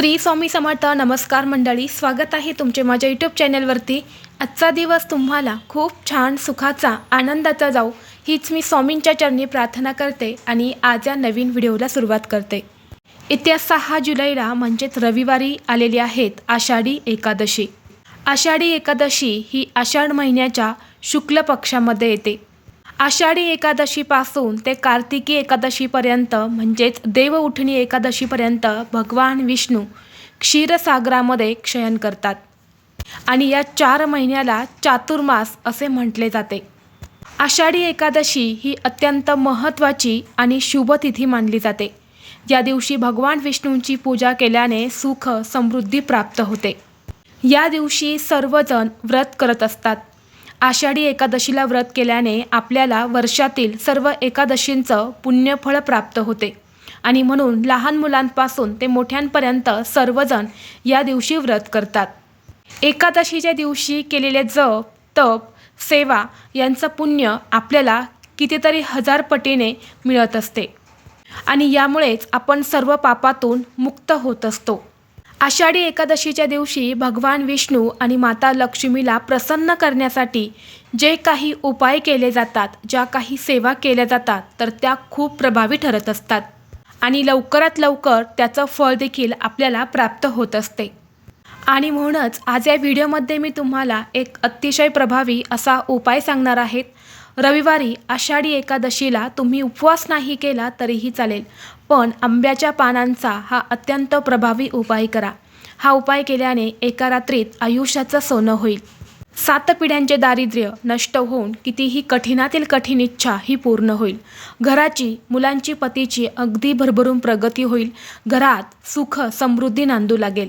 श्री स्वामी समर्थ नमस्कार मंडळी स्वागत आहे तुमचे माझ्या यूट्यूब चॅनलवरती आजचा दिवस तुम्हाला खूप छान सुखाचा आनंदाचा जाऊ हीच मी स्वामींच्या चरणी प्रार्थना करते आणि आज या नवीन व्हिडिओला सुरुवात करते. येत्या सहा जुलैला म्हणजेच रविवारी आलेली आहेत आषाढी एकादशी. आषाढी एकादशी ही आषाढ महिन्याच्या शुक्ल पक्षामध्ये येते. आषाढी एकादशीपासून ते कार्तिकी एकादशीपर्यंत म्हणजेच देव उठणी एकादशीपर्यंत भगवान विष्णू क्षीरसागरामध्ये क्षयन करतात. आणि या चार महिन्याला चातुर्मास असे म्हटले जाते. आषाढी एकादशी ही अत्यंत महत्त्वाची आणि शुभ तिथी मानली जाते. या दिवशी भगवान विष्णूंची पूजा केल्याने सुख समृद्धी प्राप्त होते. या दिवशी सर्वजण व्रत करत असतात. आषाढी एकादशीला व्रत केल्याने आपल्याला वर्षातील सर्व एकादशींचं पुण्यफळ प्राप्त होते. आणि म्हणून लहान मुलांपासून ते मोठ्यांपर्यंत सर्वजण या दिवशी व्रत करतात. एकादशीच्या दिवशी केलेले जप तप सेवा यांचं पुण्य आपल्याला कितीतरी हजार पटीने मिळत असते. आणि यामुळेच आपण सर्व पापातून मुक्त होत असतो. आषाढी एकादशीच्या दिवशी भगवान विष्णू आणि माता लक्ष्मीला प्रसन्न करण्यासाठी जे काही उपाय केले जातात ज्या काही सेवा केल्या जातात तर त्या खूप प्रभावी ठरत असतात. आणि लवकरात लवकर त्याचं फळ देखील आपल्याला प्राप्त होत असते. आणि म्हणूनच आज या व्हिडिओमध्ये मी तुम्हाला एक अतिशय प्रभावी असा उपाय सांगणार आहेत रविवारी आषाढी एकादशीला तुम्ही उपवास नाही केला तरीही चालेल पण आंब्याच्या पानांचा हा अत्यंत प्रभावी उपाय करा. हा उपाय केल्याने एका रात्रीत आयुष्याचं सोनं होईल. सात पिढ्यांचे दारिद्र्य नष्ट होऊन कितीही कठीणातील कठीण इच्छा ही पूर्ण होईल. घराची मुलांची पतीची अगदी भरभरून प्रगती होईल. घरात सुख समृद्धी नांदू लागेल.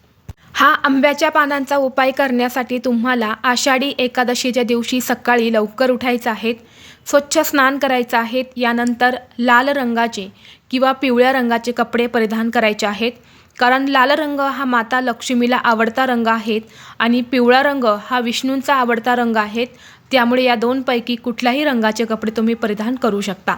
हा आंब्याच्या पानांचा उपाय करण्यासाठी तुम्हाला आषाढी एकादशीच्या दिवशी सकाळी लवकर उठायचं आहे स्वच्छ स्नान करायचं आहे यानंतर लाल रंगाचे किंवा पिवळ्या रंगाचे कपडे परिधान करायचे आहेत. कारण लाल रंग हा माता लक्ष्मीला आवडता रंग आहेत आणि पिवळा रंग हा विष्णूंचा आवडता रंग आहेत त्यामुळे या दोनपैकी कुठल्याही रंगाचे कपडे तुम्ही परिधान करू शकता.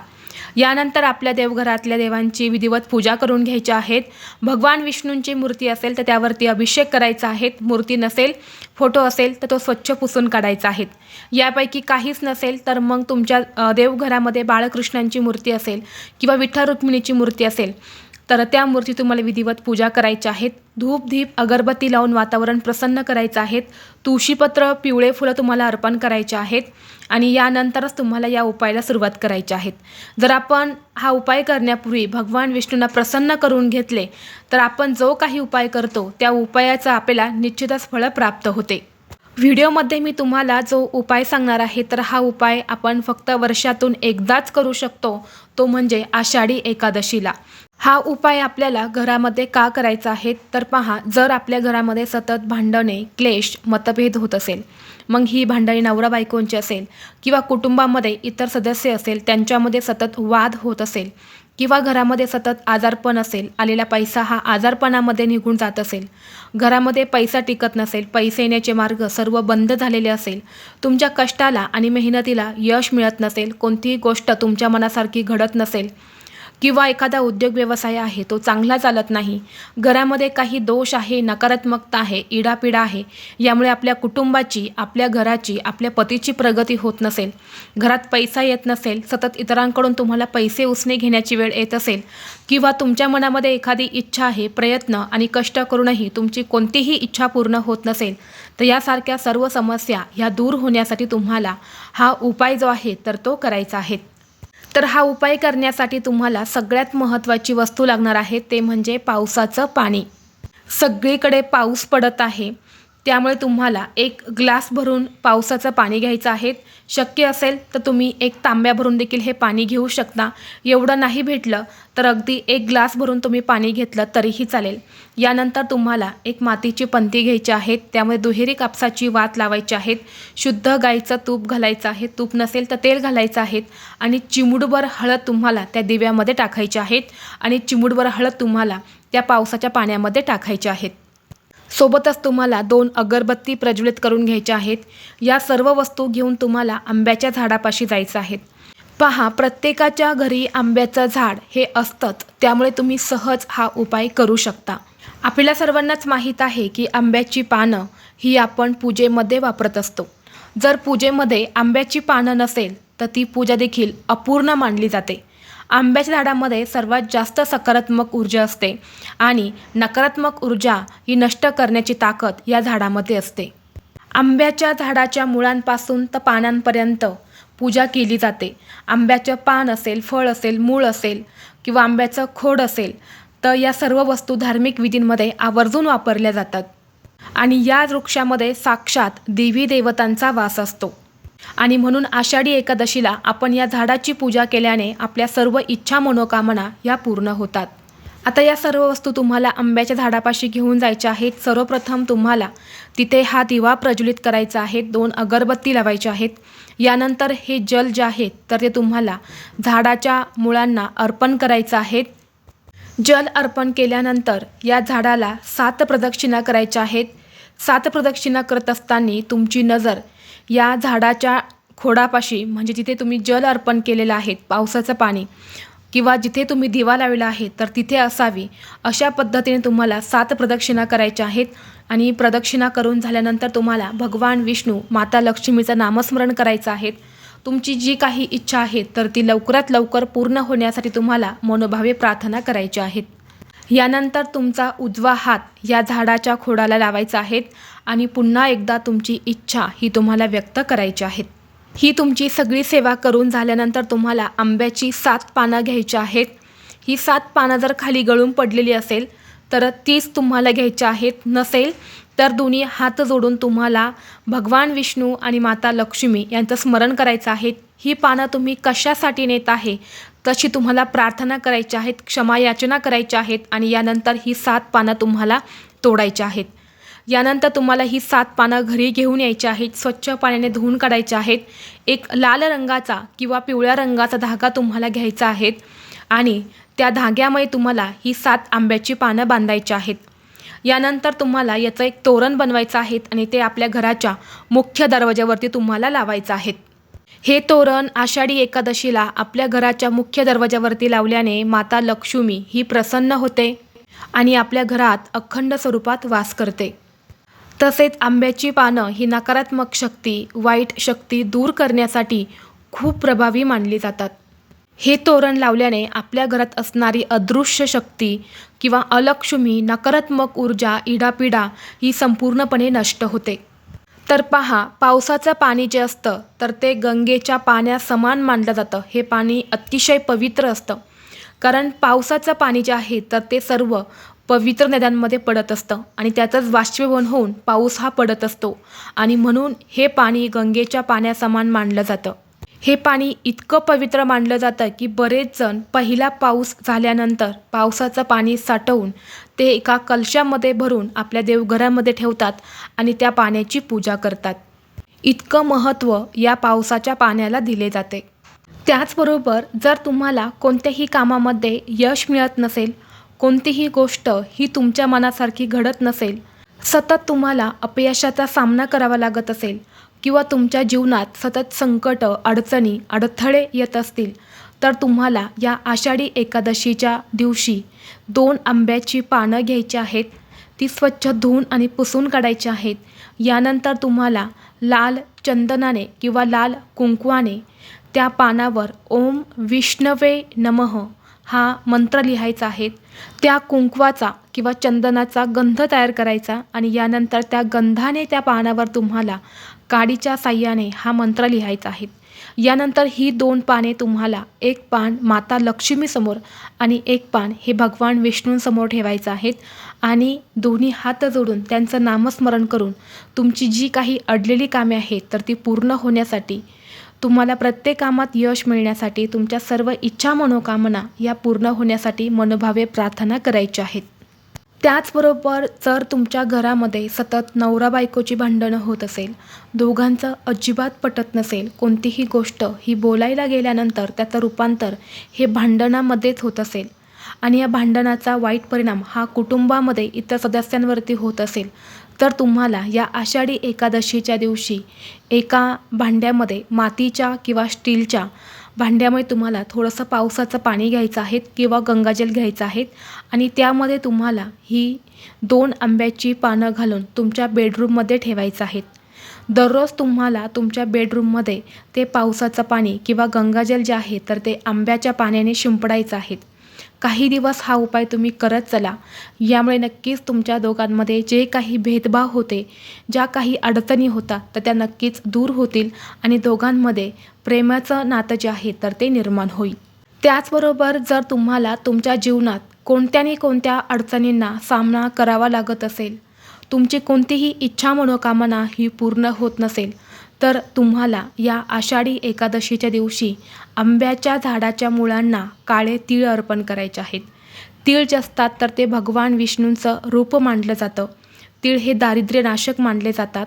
यानंतर आपल्या देवघरातल्या देवांची विधिवत पूजा करून घ्यायची आहेत. भगवान विष्णूंची मूर्ती असेल तर त्यावरती अभिषेक करायचा आहे मूर्ती नसेल फोटो असेल तर तो स्वच्छ पुसून काढायचा आहे यापैकी काहीच नसेल तर मग तुमच्या देवघरामध्ये बाळकृष्णांची मूर्ती असेल किंवा विठ्ठल रुक्मिणीची मूर्ती असेल. तर त्या मूर्ती तुम्हाला विधिवत पूजा करायच्या आहेत धूप धीप अगरबत्ती लावून वातावरण प्रसन्न करायचं आहेत तुळशीपत्र पिवळे फुलं तुम्हाला अर्पण करायचे आहेत. आणि यानंतरच तुम्हाला या उपायाला सुरुवात करायची आहेत जर आपण हा उपाय करण्यापूर्वी भगवान विष्णूंना प्रसन्न करून घेतले तर आपण जो काही उपाय करतो त्या उपायाचं आपल्याला निश्चितच फळं प्राप्त होते. व्हिडिओमध्ये मी तुम्हाला जो उपाय सांगणार आहे तर हा उपाय आपण फक्त वर्षातून एकदाच करू शकतो. तो म्हणजे आषाढी एकादशीला. हा उपाय आपल्याला घरामध्ये का करायचा आहे? तर पहा जर आपल्या घरामध्ये सतत भांडणे क्लेश मतभेद होत असेल मग ही भांडणी नवरा बायकोंची असेल किंवा कुटुंबामध्ये इतर सदस्य असेल त्यांच्यामध्ये सतत वाद होत असेल किंवा घरामध्ये सतत आजारपण असेल आलेला पैसा हा आजारपणामध्ये निघून जात असेल घरामध्ये पैसा टिकत नसेल पैसे येण्याचे मार्ग सर्व बंद झालेले असेल तुमच्या कष्टाला आणि मेहनतीला यश मिळत नसेल कोणतीही गोष्ट तुमच्या मनासारखी घडत नसेल किंवा एखादा उद्योग व्यवसाय आहे तो चांगला चालत नाही. घरामध्ये काही दोष आहे नकारात्मकता आहे इडापिडा आहे यामुळे आपल्या कुटुंबाची आपल्या घराची आपल्या पतीची प्रगती होत नसेल. घरात पैसा येत नसेल सतत इतरांकडून तुम्हाला पैसे उसने घेण्याची वेळ येत असेल किंवा तुमच्या मनामध्ये एखादी इच्छा आहे प्रयत्न आणि कष्ट करूनही तुमची कोणतीही इच्छा पूर्ण होत नसेल तर यासारख्या सर्व समस्या ह्या दूर होण्यासाठी तुम्हाला हा उपाय जो आहे तर तो करायचा आहे. तर हा उपाय करण्यासाठी तुम्हाला सगळ्यात महत्त्वाची वस्तू लागणार आहे ते म्हणजे पावसाचं पाणी. सगळीकडे पाऊस पडत आहे. त्यामुळे तुम्हाला एक ग्लास भरून पावसाचं पाणी घ्यायचं आहे शक्य असेल तर तुम्ही एक तांब्या भरून देखील हे पाणी घेऊ शकता. एवढं नाही भेटलं तर अगदी एक ग्लास भरून तुम्ही पाणी घेतलं तरीही चालेल. यानंतर तुम्हाला एक मातीची पंती घ्यायची आहेत. त्यामुळे दुहेरी कापसाची वात लावायची आहेत. शुद्ध गाईचं तूप घालायचं आहे. तूप नसेल तर तेल घालायचं आहे आणि चिमुडभर हळद तुम्हाला त्या दिव्यामध्ये टाकायची आहेत. आणि चिमुडभर हळद तुम्हाला त्या पावसाच्या पाण्यामध्ये टाकायचे आहेत. सोबतच तुम्हाला दोन अगरबत्ती प्रज्वलित करून घ्यायच्या आहेत. या सर्व वस्तू घेऊन तुम्हाला आंब्याच्या झाडापाशी जायचं आहे. पहा प्रत्येकाच्या घरी आंब्याचं झाड हे असतंच. त्यामुळे तुम्ही सहज हा उपाय करू शकता. आपल्या सर्वांनाच माहीत आहे की आंब्याची पानं ही आपण पूजेमध्ये वापरत असतो. जर पूजेमध्ये आंब्याची पानं नसेल तर ती पूजा देखील अपूर्ण मानली जाते. आंब्याच्या झाडामध्ये सर्वात जास्त सकारात्मक ऊर्जा असते आणि नकारात्मक ऊर्जा ही नष्ट करण्याची ताकद या झाडामध्ये असते. आंब्याच्या झाडाच्या मुळांपासून तर पानांपर्यंत पूजा केली जाते. आंब्याचं पान असेल फळ असेल मूळ असेल किंवा आंब्याचं खोड असेल तर या सर्व वस्तू धार्मिक विधींमध्ये आवर्जून वापरल्या जातात. आणि या वृक्षामध्ये साक्षात देवी देवतांचा वास असतो. आणि म्हणून आषाढी एकादशीला आपण या झाडाची पूजा केल्याने आपल्या सर्व इच्छा मनोकामना या पूर्ण होतात. आता या सर्व वस्तू तुम्हाला आंब्याच्या झाडापाशी घेऊन जायच्या आहेत. सर्वप्रथम तुम्हाला तिथे हा दिवा प्रज्वलित करायचा आहे. दोन अगरबत्ती लावायच्या आहेत. यानंतर हे जल जे आहेत तर ते तुम्हाला झाडाच्या मुळांना अर्पण करायचं आहे. जल अर्पण केल्यानंतर या झाडाला सात प्रदक्षिणा करायच्या आहेत. सात प्रदक्षिणा करत असताना तुमची नजर या झाडाच्या खोडापाशी म्हणजे जिथे तुम्ही जल अर्पण केलेलं आहे पावसाचं पाणी किंवा जिथे तुम्ही दिवा लावलेला आहे तर तिथे असावी. अशा पद्धतीने तुम्हाला सात प्रदक्षिणा करायच्या आहेत. आणि प्रदक्षिणा करून झाल्यानंतर तुम्हाला भगवान विष्णू माता लक्ष्मीचं नामस्मरण करायचं आहे तुमची जी काही इच्छा आहे तर ती लवकरात लवकर पूर्ण होण्यासाठी तुम्हाला मनोभावे प्रार्थना करायची आहेत. यानंतर तुमचा उजवा हात या झाडाच्या खोडाला लावायचा आहे आणि पुन्हा एकदा तुमची इच्छा ही तुम्हाला व्यक्त करायची आहेत. ही तुमची सगळी सेवा करून झाल्यानंतर तुम्हाला आंब्याची सात पानं घ्यायची आहेत. ही सात पानं जर खाली गळून पडलेली असेल तर तीच तुम्हाला घ्यायची आहेत. नसेल तर दोन्ही हात जोडून तुम्हाला भगवान विष्णू आणि माता लक्ष्मी यांचं स्मरण करायचं आहे. ही पानं तुम्ही कशासाठी नेत आहे? तशी तुम्हाला प्रार्थना करायची आहेत क्षमा याचना करायच्या आहेत आणि यानंतर ही सात पानं तुम्हाला तोडायची आहेत. यानंतर तुम्हाला ही सात पानं घरी घेऊन यायची आहेत स्वच्छ पाण्याने धुवून काढायचे आहेत. एक लाल रंगाचा किंवा पिवळ्या रंगाचा धागा तुम्हाला घ्यायचा आहे आणि त्या धाग्यामुळे तुम्हाला ही सात आंब्याची पानं बांधायची आहेत. यानंतर तुम्हाला याचं एक तोरण बनवायचं आहे आणि ते आपल्या घराच्या मुख्य दरवाज्यावरती तुम्हाला लावायचं आहे हे तोरण आषाढी एकादशीला आपल्या घराच्या मुख्य दरवाज्यावरती लावल्याने माता लक्ष्मी ही प्रसन्न होते आणि आपल्या घरात अखंड स्वरूपात वास करते. तसेच आंब्याची पानं ही नकारात्मक शक्ती वाईट शक्ती दूर करण्यासाठी खूप प्रभावी मानली जातात. हे तोरण लावल्याने आपल्या घरात असणारी अदृश्य शक्ती किंवा अलक्ष्मी नकारात्मक ऊर्जा इडापिडा ही संपूर्णपणे नष्ट होते. तर पहा पावसाचं पाणी जे असतं तर ते गंगेच्या पाण्यासमान मानलं जातं. हे पाणी अतिशय पवित्र असतं. कारण पावसाचं पाणी जे आहे तर ते सर्व पवित्र नद्यांमध्ये पडत असतं आणि त्याचंच बाष्पीभवन होऊन पाऊस हा पडत असतो. आणि म्हणून हे पाणी गंगेच्या पाण्यासमान मानलं जातं. हे पाणी इतकं पवित्र मानलं जातं की बरेच जण पहिला पाऊस झाल्यानंतर पावसाचं पाणी साठवून ते एका कलशामध्ये भरून आपल्या देवघरामध्ये ठेवतात आणि त्या पाण्याची पूजा करतात. इतकं महत्त्व या पावसाच्या पाण्याला दिले जाते. त्याचबरोबर जर तुम्हाला कोणत्याही कामामध्ये यश मिळत नसेल कोणतीही गोष्ट ही तुमच्या मनासारखी घडत नसेल सतत तुम्हाला अपयशाचा सामना करावा लागत असेल किंवा तुमच्या जीवनात सतत संकट अडचणी अडथळे येत असतील तर तुम्हाला या आषाढी एकादशीच्या दिवशी दोन आंब्याची पानं घ्यायची आहेत ती स्वच्छ धुवून आणि पुसून काढायची आहेत. यानंतर तुम्हाला लाल चंदनाने किंवा लाल कुंकवाने त्या पानावर ओम विष्णवे नमः हा मंत्र लिहायचा आहे. त्या कुंकवाचा किंवा चंदनाचा गंध तयार करायचा आणि यानंतर त्या गंधाने त्या पानावर तुम्हाला काडीच्या साह्याने हा मंत्र लिहायचा आहे. यानंतर ही दोन पाने तुम्हाला एक पान माता लक्ष्मीसमोर आणि एक पान हे भगवान विष्णूंसमोर ठेवायचं आहेत आणि दोन्ही हात जोडून त्यांचं नामस्मरण करून तुमची जी काही अडलेली कामे आहेत तर ती पूर्ण होण्यासाठी तुम्हाला प्रत्येक कामात यश मिळण्यासाठी तुमच्या सर्व इच्छा मनोकामना या पूर्ण होण्यासाठी मनोभावे प्रार्थना करायच्या आहेत. त्याचबरोबर जर तुमच्या घरामध्ये सतत नवरा बायकोची भांडणं होत असेल दोघांचं अजिबात पटत नसेल कोणतीही गोष्ट ही बोलायला गेल्यानंतर त्याचं रूपांतर हे भांडणामध्येच होत असेल आणि या भांडणाचा वाईट परिणाम हा कुटुंबामध्ये इतर सदस्यांवरती होत असेल तर तुम्हाला या आषाढी एकादशीच्या दिवशी एका भांड्यामध्ये मातीच्या किंवा स्टीलच्या भांड्यामध्ये तुम्हाला थोडंसं पावसाचं पाणी घ्यायचं आहे किंवा गंगाजल घ्यायचं आहे आणि त्यामध्ये तुम्हाला ही दोन आंब्याची पानं घालून तुमच्या बेडरूममध्ये ठेवायचं आहेत. दररोज तुम्हाला तुमच्या बेडरूममध्ये ते पावसाचं पाणी किंवा गंगाजल जे आहे तर ते आंब्याच्या पाण्याने शिंपडायचं आहेत. काही दिवस हा उपाय तुम्ही करत चला. यामुळे नक्कीच तुमच्या दोघांमध्ये जे काही भेदभाव होते ज्या काही अडचणी होतात तर त्या नक्कीच दूर होतील आणि दोघांमध्ये प्रेमाचं नातं जे आहे तर ते निर्माण होईल. त्याचबरोबर जर तुम्हाला तुमच्या जीवनात कोणत्यानी कोणत्या अडचणींना सामना करावा लागत असेल तुमची कोणतीही इच्छा मनोकामना ही पूर्ण होत नसेल तर तुम्हाला या आषाढी एकादशीच्या दिवशी आंब्याच्या झाडाच्या मुळांना काळे तीळ अर्पण करायचे आहेत. तीळ जे असतात तर ते भगवान विष्णूंचं रूप मानलं जातं. तीळ हे दारिद्र्यनाशक मानले जातात.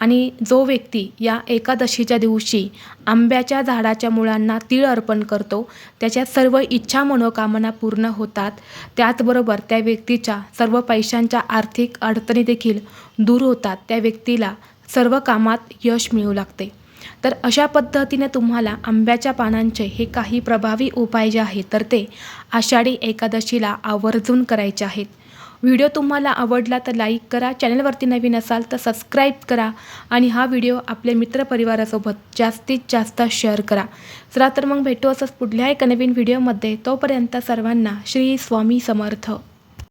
आणि जो व्यक्ती या एकादशीच्या दिवशी आंब्याच्या झाडाच्या मुळांना तीळ अर्पण करतो त्याच्या सर्व इच्छा मनोकामना पूर्ण होतात. त्याचबरोबर त्या व्यक्तीच्या सर्व पैशांच्या आर्थिक अडचणी देखील दूर होतात. त्या व्यक्तीला सर्व कामात यश मिळू लागते. तर अशा पद्धतीने तुम्हाला आंब्याच्या पानांचे हे काही प्रभावी उपाय जे आहेत तर ते आषाढी एकादशीला आवर्जून करायचे आहेत. व्हिडिओ तुम्हाला आवडला तर लाईक करा चॅनलवरती नवीन असाल तर सबस्क्राईब करा आणि हा व्हिडिओ आपल्या मित्रपरिवारासोबत जास्तीत जास्त शेअर करा. चला तर मग भेटू असंच पुढल्या एका नवीन व्हिडिओमध्ये. तोपर्यंत सर्वांना श्री स्वामी समर्थ.